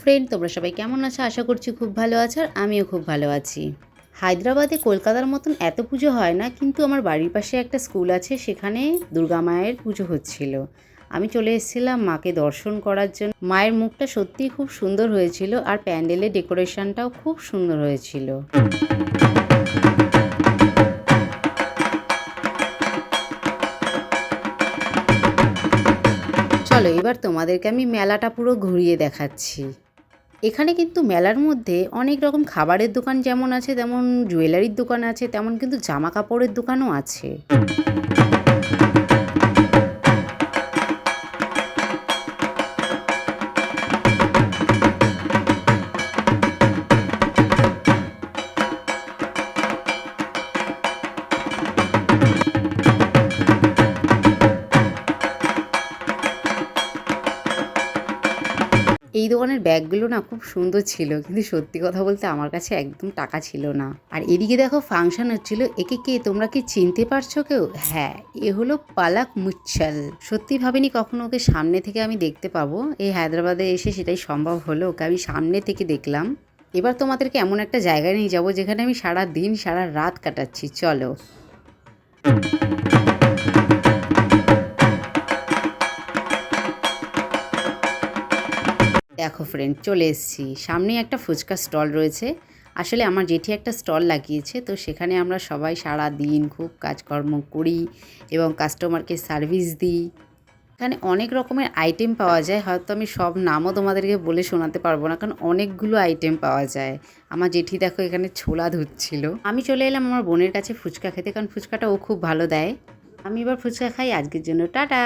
Friend তোমরা সবাই কেমন আছো? আশা করছি খুব ভালো আছো আর আমিও খুব ভালো আছি। হায়দ্রাবাদে কলকাতার মতন এত পুজো হয় না, কিন্তু আমার বাড়ির পাশে একটা স্কুল আছে, সেখানে দুর্গা মায়ের পুজো হচ্ছিল। আমি চলে এসেছিলাম মাকে দর্শন করার জন্য। মায়ের মুখটা সত্যিই খুব সুন্দর হয়েছিল আর প্যান্ডেলের ডেকোরেশনটাও খুব সুন্দর হয়েছিল। চলো এবার তোমাদেরকে আমি মেলাটা পুরো ঘুরিয়ে দেখাচ্ছি। এখানে কিন্তু মেলার মধ্যে অনেক রকম খাবারের দোকান যেমন আছে, তেমন জুয়েলারির দোকান আছে, তেমন কিন্তু জামা কাপড়ের দোকানও আছে। এই দোকানের ব্যাগগুলো না খুব সুন্দর ছিল, কিন্তু সত্যি কথা বলতে আমার কাছে একদম টাকা ছিল না। আর এদিকে দেখো ফাংশন হচ্ছিল, একে কে তোমরা কি চিনতে পারছ কেউ? হ্যাঁ এ হলো পালাক মুচ্ছাল। সত্যি ভাবিনি কখনো ওকে সামনে থেকে আমি দেখতে পাবো। এই হায়দ্রাবাদে এসে সেটাই সম্ভব হলো, ওকে আমি সামনে থেকে দেখলাম। এবার তোমাদেরকে এমন একটা জায়গায় নিয়ে যাব যেখানে আমি সারা দিন সারা রাত কাটাচ্ছি, চলো। দেখো ফ্রেন্ড চলে এসেছি। সামনেই একটা ফুচকা স্টল রয়েছে। আসলে আমার জেঠি একটা স্টল লাগিয়েছে, তো সেখানে আমরা সবাই সারা দিন খুব কাজকর্ম করি এবং কাস্টমারকে সার্ভিস দিই। এখানে অনেক রকমের আইটেম পাওয়া যায়, হয়তো আমি সব নামও তোমাদেরকে বলে শোনাতে পারব না, কারণ অনেকগুলো আইটেম পাওয়া যায়। আমার জেঠি দেখো এখানে ছোলা ধুচ্ছিল। আমি চলে এলাম আমার বোনের কাছে ফুচকা খেতে, কারণ ফুচকাটা ও খুব ভালো দেয়। আমি এবার ফুচকা খাই, আজকের জন্য টাটা।